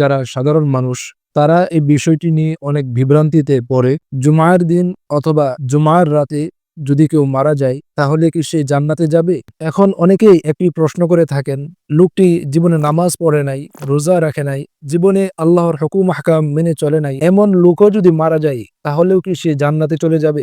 যারা সাধারণ মানুষ, তারা এই বিষয়টি নিয়ে অনেক বিভ্রান্তিতে পড়ে। জুমার দিন অথবা জুমার রাতে যদি কেউ মারা যায়, তাহলে কি সে জান্নাতে যাবে? এখন অনেকেই একটি প্রশ্ন করে থাকেন, লোকটি জীবনে নামাজ পড়ে নাই, রোজা রাখে নাই, জীবনে আল্লাহর হকুম হাকাম মেনে চলে নাই, এমন লোকও যদি মারা যায়, তাহলেও কি সে জান্নাতে চলে যাবে?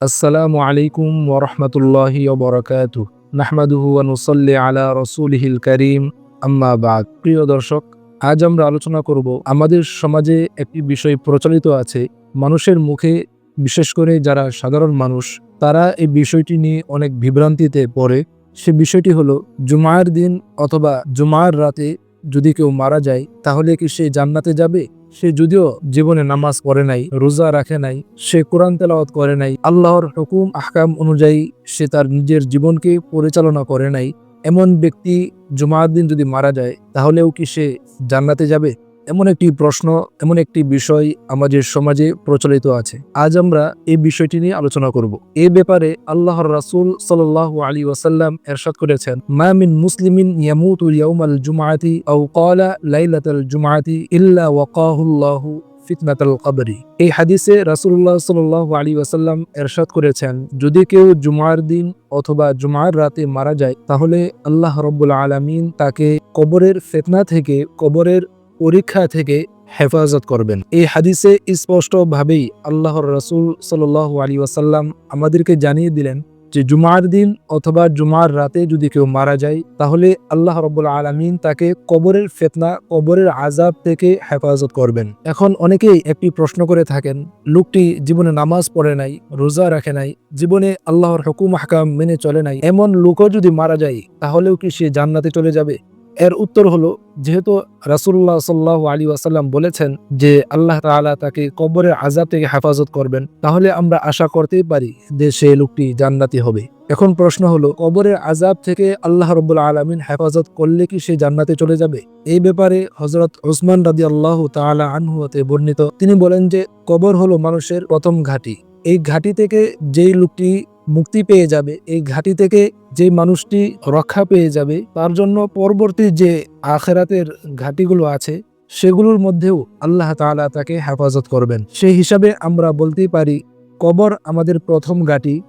আসসালামু আলাইকুম ওরহমতুল্লাহি ওবরাকাতু নাহমাদুহু ওয়ানুসাল্লি আলা রসুলহিল করিম। আম্মা বাদ। প্রিয় দর্শক, আজ আমরা আলোচনা করব আমাদের সমাজে একটি বিষয় প্রচলিত আছে। মানুষের মুখে, বিশেষ করে যারা সাধারণ মানুষ, তারা এই বিষয়টি নিয়ে অনেক বিভ্রান্তিতে পড়ে। সে বিষয়টি হলো, জুমার দিন অথবা জুমার রাতে যদি কেউ মারা যায়, তাহলে কি সে জান্নাতে যাবে? সে যদিও জীবনে নামাজ পড়ে নাই, রোজা রাখে নাই, সে কোরআন তেলাওয়াত করে নাই, আল্লাহর হুকুম, আহকাম অনুযায়ী সে তার নিজের জীবনকে পরিচালনা করে নাই। এমন ব্যক্তি জুমার দিন যদি মারা যায়, তাহলেও কি সে জান্নাতে যাবে? এমন একটি প্রশ্ন, এমন একটি বিষয় আমাদের সমাজে প্রচলিত আছে। আজ আমরা এই বিষয়টি নিয়ে আলোচনা করব। এ ব্যাপারে আল্লাহর রাসূল সাল্লাল্লাহু আলী ওয়াসাল্লাম এরশাদ করেছেন, মা মিন মুসলিমিন ইয়ামুতু ইয়াউমাল জুমআতি আও ক্বালা লাইলাতাল জুমআতি ইল্লা ওয়াকাহুল্লাহু ফিতনাতাল কবরি। এই হাদিসে রাসূলুল্লাহ সাল্লাল্লাহু আলী ওয়াসাল্লাম এরশাদ করেছেন, যদি কেউ জুমার দিন অথবা জুমার রাতে মারা যায়, তাহলে আল্লাহ রব্বুল আলামিন তাকে কবরের ফেতনা থেকে কবরের পরীক্ষা থেকে হেফাজত করবেন। এই হাদিসে স্পষ্টভাবেই আল্লাহর রসুল সাল আলী ওয়াসাল্লাম আমাদেরকে জানিয়ে দিলেন যে জুমার দিন অথবা জুমার রাতে যদি কেউ মারা যায়, তাহলে আল্লাহ রব্বুল আলমিন তাকে কবরের ফেতনা, কবরের আজাব থেকে হেফাজত করবেন। এখন অনেকেই একটি প্রশ্ন করে থাকেন, লোকটি জীবনে নামাজ পড়ে নাই, রোজা রাখে নাই, জীবনে আল্লাহর হুকুম হাকাম মেনে চলে নাই, এমন লোকও যদি মারা যায়, তাহলেও কি সে জান্নাতে চলে যাবে? এর উত্তর হলো, যেহেতু রাসুল্লাহ সাল্লাহ আলী ওয়াসাল্লাম বলেছেন যে আল্লাহ তালা তাকে কবরের আজাব থেকে হেফাজত করবেন, তাহলে আমরা আশা করতেই পারি যে সে লোকটি জান্নাতি হবে। এখন প্রশ্ন হলো, কবরের আজাব থেকে আল্লাহ রব্বুল আলমিন হেফাজত করলে কি সে জান্নাতে চলে যাবে? এই ব্যাপারে হজরত ওসমান রাদি আল্লাহ তালা আনহুতে বর্ণিত। তিনি বলেন যে, কবর হলো মানুষের প্রথম ঘাঁটি। এই ঘাঁটি থেকে যেই লোকটি মুক্তি পেয়ে যাবে। এই ঘাঁটি থেকে যে মানুষটি রক্ষা পেয়ে যাবে, তার জন্য পরবর্তী যে আখেরাতের ঘাঁটিগুলো আছে, সেগুলোর মধ্যেও আল্লাহ তাআলা তাকে হেফাজত করবেন। সেই হিসাবে আমরা বলতেই পারি, কবর আমাদের প্রথম ঘাঁটি।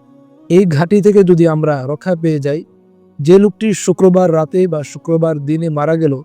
এই ঘাঁটি থেকে যদি আমরা রক্ষা পেয়ে যাই, যে লোকটি শুক্রবার রাতে বা শুক্রবার দিনে মারা গেল,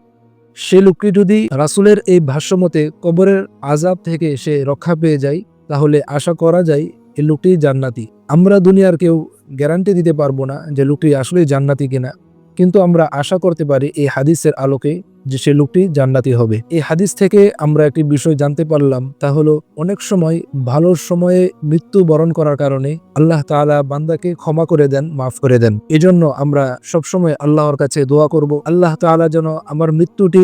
সে লোকটি যদি রাসুলের এই ভাষ্যমতে কবরের আজাব থেকে সে রক্ষা পেয়ে যায়, তাহলে আশা করা যায়, এই লোকটি জান্নাতি। আমরা দুনিয়ার কেউ গ্যারান্টি দিতে পারব না যে লোকটি আসলে জান্নাতি কিনা। কিন্তু আমরা আশা করতে পারি এই হাদিসের আলোকে যে সে লোকটি জান্নাতি হবে। এই হাদিস থেকে আমরা একটি বিষয় জানতে পারলাম, তা হলো অনেক সময় ভালো সময়ে মৃত্যু বরণ করার কারণে আল্লাহ তাআলা বান্দাকে ক্ষমা করে দেন, মাফ করে দেন। এজন্য আমরা সবসময় আল্লাহর কাছে দোয়া করব, আল্লাহ তাআলা যেন আমার মৃত্যুটি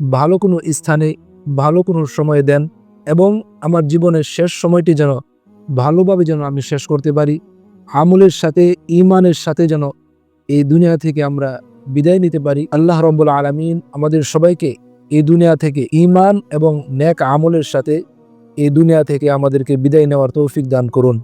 ভালো কোনো স্থানে, ভালো কোনো সময়ে দেন এবং আমার জীবনের শেষ সময়টি যেন ভালোভাবে যেন আমি শেষ করতে পারি, আমলের সাথে ইমানের সাথে যেন এই দুনিয়া থেকে আমরা বিদায় নিতে পারি। আল্লাহ রব্বুল আলমিন আমাদের সবাইকে এই দুনিয়া থেকে ইমান এবং ন্যাক আমলের সাথে এই দুনিয়া থেকে আমাদেরকে বিদায় নেওয়ার তৌফিক দান করুন।